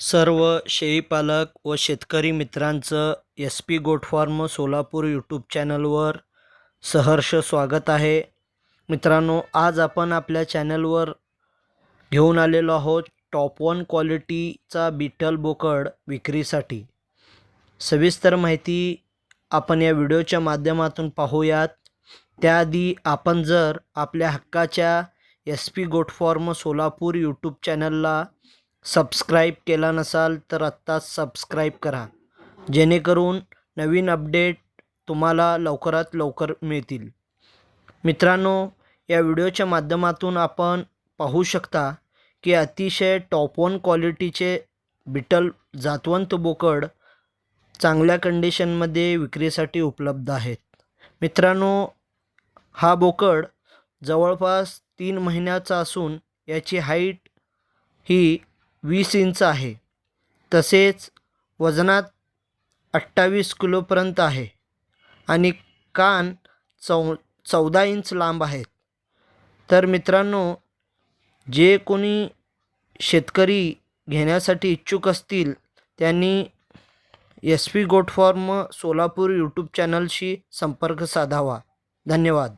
सर्व शेळीपालक व शेतकरी मित्रांचं S P goat farm Solapur YouTube चॅनलवर सहर्ष स्वागत आहे. मित्रांनो आज आपण आपल्या चॅनलवर घेऊन आलेलो आहोत टॉप वन क्वालिटीचा बिटल बोकड विक्रीसाठी. सविस्तर माहिती आपण या व्हिडिओच्या माध्यमातून पाहूयात. त्याआधी आपण जर आपल्या हक्काच्या S P goat farm Solapur YouTube चॅनलला सबस्क्राईब केला नसाल तर आत्ताच सबस्क्राईब करा. जेणेकरून नवीन अपडेट तुम्हाला लवकरात लवकर मिळतील. मित्रांनो या व्हिडिओच्या माध्यमातून आपण पाहू शकता की अतिशय टॉप वन क्वालिटीचे बिटल जातवंत बोकड चांगल्या कंडिशनमध्ये विक्रीसाठी उपलब्ध आहेत. मित्रांनो हा बोकड जवळपास तीन महिन्याचा असून याची हाईट ही वीस इंच आहे. तसेच वजनात अठ्ठावीस किलोपर्यंत आहे आणि कान चौ चौदा इंच लांब आहेत. तर मित्रांनो जे कोणी शेतकरी घेण्यासाठी इच्छुक असतील त्यांनी S P goat farm Solapur YouTube चॅनलशी संपर्क साधावा. धन्यवाद.